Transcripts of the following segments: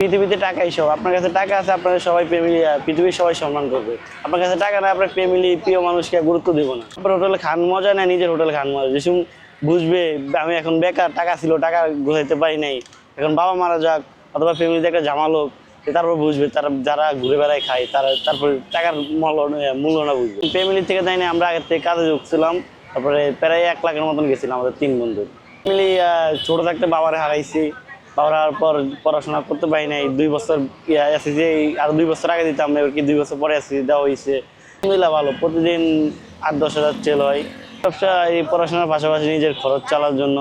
পৃথিবীতে টাকাই সব আপনার কাছে টাকা আছে আপনার সবাই ফ্যামিলি পৃথিবীর সবাই সম্মান করবে। আপনার কাছে টাকা না আপনার ফ্যামিলি প্রিয় মানুষকে গুরুত্ব দেবো না। আপনার হোটেলে খান মজা না নিজের হোটেলে খান মজা। যেসব বুঝবে, আমি এখন বেকার, টাকা ছিল, টাকা গোছাইতে পারি নাই। এখন বাবা মারা যাক, অথবা ফ্যামিলিতে একটা জামালোক তারপর বুঝবে, তারা, যারা ঘুরে বেড়ায় খায়, তারা, তারপর টাকার মূল্য না বুঝবে। ফ্যামিলি থেকে তাই না আমরা আগের থেকে কাজে ঢুকছিলাম তারপরে প্রায় এক লাখের মতন গেছিলাম, আমাদের তিন বন্ধু। ফ্যামিলি ছোট থাকতে বাবারে হারাইছি। হারার পর পড়াশোনা করতে পারি নাই। দুই বছর এসেছি আর দুই বছর আগে দিতাম এবার কি দুই বছর পরে এসেছি দেওয়া হয়েছে আলহামদুলিল্লাহ ভালো প্রতিদিন আট দশ হাজার চেল হয়। ব্যবসা এই পড়াশোনার পাশাপাশি নিজের খরচ চালার জন্য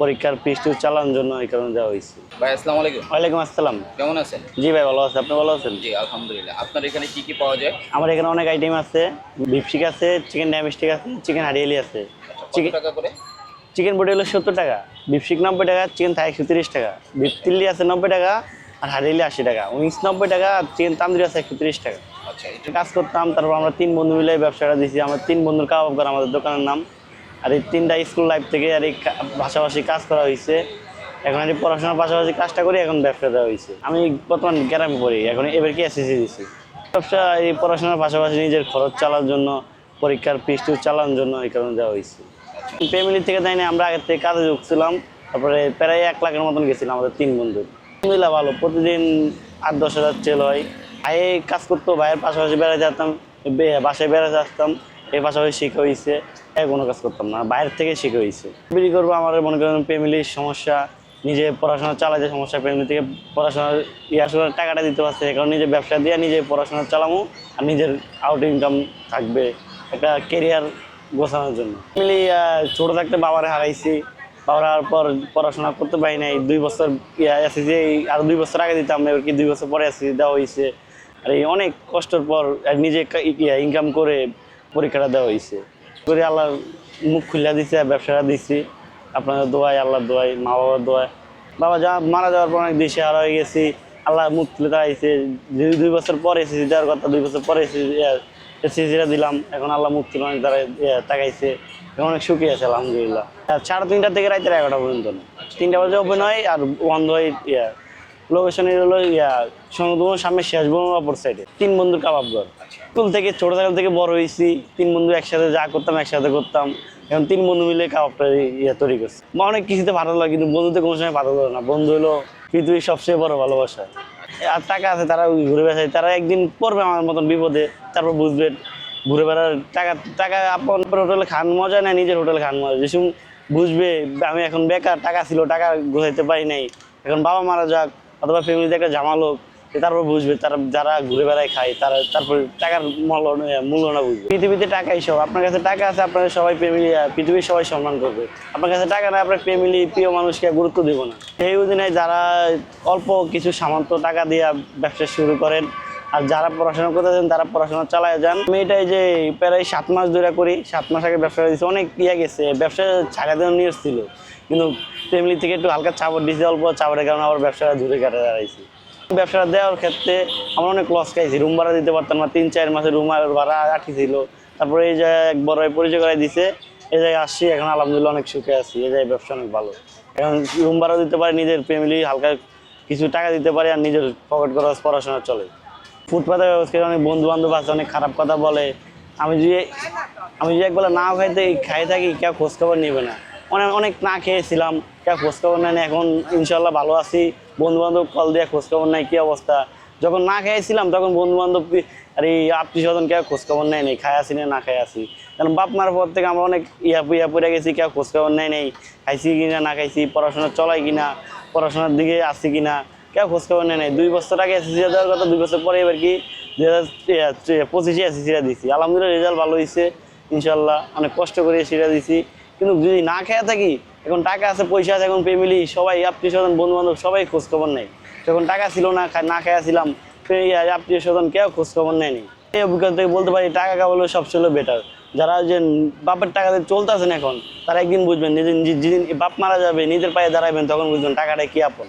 পরীক্ষার পিস্টু চালানোর জন্য এই কারণে দেওয়া হয়েছে ভাই আসসালামু আলাইকুম। ওয়ালাইকুম আসসালাম। কেমন আছেন? জি ভাই ভালো আছে। আপনি ভালো আছেন? জি আলহামদুলিল্লাহ। আপনার এখানে কি কি পাওয়া যায়? আমার এখানে অনেক আইটেম আছে। বিপসিক আছে চিকেন ড্যামিস্টিক আছে চিকেন হারিয়ালি আছে। চিকেন টাকা করে? চিকেন বডি হলো সত্তর টাকা বিপসিক নব্বই টাকা চিকেন থাই একশো তিরিশ টাকা বিফ তিল্লি আছে নব্বই টাকা আর হারিয়ালি আশি টাকা উইংস নব্বই টাকা আর চিকেন তান্দুরি আছে একশো তিরিশ টাকা। আচ্ছা এটা কাজ করতাম তারপর আমরা তিন বন্ধু মিলে ব্যবসাটা দিয়েছি আমার তিন বন্ধুর কাবাব ঘর আমাদের দোকানের নাম। আর এই তিনটা স্কুল লাইফ থেকে আর এই পাশাপাশি কাজ করা হয়েছে এখন আর পড়াশোনার পাশাপাশি কাজটা করি এখন ব্যবসা দেওয়া হয়েছে আমি বর্তমান গ্রামে পড়ি এখন এবার কি এসএসসি দিছি? ব্যবসা এই পড়াশোনার পাশাপাশি নিজের খরচ চালার জন্য পরীক্ষার পিস্টু চালানোর জন্য এই কারণে দেওয়া হয়েছে ফ্যামিলি থেকে না আমরা আগের থেকে কাজে ঢুকছিলাম তারপরে প্রায় এক লাখের মতন গেছিলাম আমাদের তিন বন্ধু। আলহামদুলিল্লাহ ভালো, প্রতিদিন আট, দশ হাজার চেল হয়। ভাই কাজ করতো, ভাইয়ের পাশাপাশি বেড়াতে যেতাম বাসায় বেড়াতে আসতাম এই পাশাপাশি শিখে হয়েছে কোনো কাজ করতাম না, বাইরের থেকে শিখে হয়েছে বিক্রি করব আমার মনে করেন ফ্যামিলির সমস্যা, নিজে পড়াশোনা চালাতে সমস্যা ফ্যামিলি থেকে পড়াশোনার ইয়ে আসলে টাকাটা দিতে পারছে কারণ নিজে ব্যবসা দিয়ে নিজে পড়াশোনা চালামো, আর নিজের আউট ইনকাম থাকবে। একটা কেরিয়ার গোছানোর জন্য। ফ্যামিলি ছোটো থাকতে বাবারে হারাইছি। বাবার হারার পর পড়াশোনা করতে পারি নাই। দুই বছর এসেছি আর দুই বছর আগে দিতাম, এবার কি দুই বছর পরে এসেছি দেওয়া হয়েছে আর এই অনেক কষ্টের পর নিজে ইনকাম করে পরীক্ষাটা দেওয়া হয়েছে করে আল্লাহর মুখ খুলে দিছে আর ব্যবসাটা দিছি। আপনাদের দোয়ায়, আল্লাহর দোয়ায় মা বাবার দোয়ায়। বাবা যা মারা যাওয়ার পর অনেক দিশে হারা হয়ে গেছি। আল্লাহ মুখ তুলে দাঁড়াইছে। দুই বছর পরে এসেছি, দেওয়ার কথা দুই বছর পরে এসেছিটা দিলাম এখন আল্লাহ মুখ তুলে অনেক ইয়ে, তাকাইছে। এখন অনেক সুখী আছে আলহামদুলিল্লাহ। সাড়ে তিনটা থেকে রাতের এগারোটা পর্যন্ত তিনটা বাজে ওপেন হয় আর বন্ধ হয় ইয়া লোকেশনের হলো ইয়া সমুদ্র সামনে শেষ অপর সাইডে তিন বন্ধুর কাবাব ঘর। স্কুল থেকে ছোট থাকাল থেকে বড় হয়েছি। তিন বন্ধু একসাথে যা করতাম একসাথে করতাম। এখন তিন বন্ধু মিলে কাবাবটা ইয়ে তৈরি করছি। মা অনেক কিছুতে ভালো লাগে কিন্তু বন্ধুতে কোনো সময় ভালো লাগে না। বন্ধু হলো পৃথিবীর সবচেয়ে বড় ভালোবাসা। আর টাকা আছে, তারা ঘুরে বেড়ায়। তারা একদিন পড়বে আমার মতন বিপদে, তারপর বুঝবে ঘুরে বেড়ার টাকা টাকা আপন হোটেলে খান মজা নেয় নিজের হোটেলে খান মজা। যেসব বুঝবে, আমি এখন বেকার, টাকা ছিল, টাকা গোছাইতে পারি নাই। এখন বাবা মারা যাক, অথবা ফ্যামিলিতে একটা জামালোক তারপর বুঝবে, তারা যারা ঘুরে বেড়ায় খায়, তারা তারপর টাকার মূল্য মূল্য না বুঝবে। পৃথিবীতে টাকাই সব আপনার কাছে টাকা আছে, আপনার সবাই ফ্যামিলি পৃথিবীর সবাই সম্মান করবে। আপনার কাছে টাকা না আপনার ফ্যামিলি প্রিয় মানুষকে গুরুত্ব দেবো না। সেই অধীনে যারা অল্প কিছু সামান্য টাকা দিয়ে ব্যবসা শুরু করেন, আর যারা পড়াশোনা করতেছেন, তারা পড়াশোনা চালায় যান। আমি এটাই যে প্রায় সাত মাস ধরে করি, সাত মাস আগে ব্যবসা দিয়েছি অনেক ইয়ে গেছে, ব্যবসা ছাড়া দেওয়ার নিয়ে ছিল। কিন্তু ফ্যামিলি থেকে একটু হালকা চাপড় দিয়েছে, অল্প চাপড়ের কারণে আবার ব্যবসাটা দূরে কাটে দাঁড়াইছি। ব্যবসাটা দেওয়ার ক্ষেত্রে আমরা অনেক লস খাইছি। রুম ভাড়া দিতে পারতাম না, তিন, চার মাসে রুম ভাড়া আটকে ছিল। তারপরে এই যে এক বড় পরিচয় করাই দিছে এই জায়গায় আসছি, এখন আলহামদুলিল্লাহ অনেক সুখে আছি। এই জায়গায় ব্যবসা অনেক ভালো। এখন রুম ভাড়া দিতে পারে, নিজের ফ্যামিলি হালকা কিছু টাকা দিতে পারে আর নিজের পকেট খরচ পড়াশোনা চলে। ফুটপাতে ব্যবস্থা অনেক বন্ধু বান্ধব আছে, অনেক খারাপ কথা বলে। আমি যদি আমি যদি একবেলা না খাইতে খাই থাকি, কেউ খোঁজখবর নেবে না। অনেক অনেক না খেয়েছিলাম কেউ খোঁজখবর নেয় না, এখন ইনশাল্লাহ ভালো আছি। বন্ধু বান্ধব কল দিয়ে খোঁজখবর নেয়, কী অবস্থা? যখন না খেয়েছিলাম তখন বন্ধু বান্ধব আর এই আত্মীয় স্বজন কেউ খোঁজখবর নেয় নেই, খাই আসি না না খাই আসি কারণ বাপ মার পর থেকে আমরা অনেক ইয়া ইয়া পড়ে গেছি, কেউ খোঁজখবর নেয় নেই, খাইছি কিনা না খাইছি, পড়াশোনা চলাই কিনা পড়াশোনার দিকে আসছি কিনা কেউ খোঁজখবর নেয় নাই। দুই বছর আগে এসএসসি দেওয়ার কথা, দুই বছর পরে এবার কি, দুই হাজার পঁচিশে এসএসসিটা দিছি। আলহামদুলিল্লাহ রেজাল্ট ভালো হয়েছে ইনশাল্লাহ অনেক কষ্ট করে সেটা দিছি। কিন্তু যদি না খেয়ে থাকি এখন টাকা আছে, পয়সা আছে, এখন ফ্যামিলি সবাই আত্মীয় স্বজন বন্ধু বান্ধব সবাই খোঁজ খবর নেয়। যখন টাকা ছিল না না খেয়ে ছিলাম আত্মীয় স্বজন কেউ খোঁজ খবর নেয়নি। এই অভিজ্ঞতা থেকে বলতে পারি, টাকা কামালো সবচেয়ে বেটার যারা যে বাপের টাকা টাকাতে চলতেছেন এখন, তারা একদিন বুঝবেন যেদিন যেদিন বাপ মারা যাবে, নিজের পায়ে দাঁড়াবেন, তখন বুঝবেন টাকাটা কি আপন।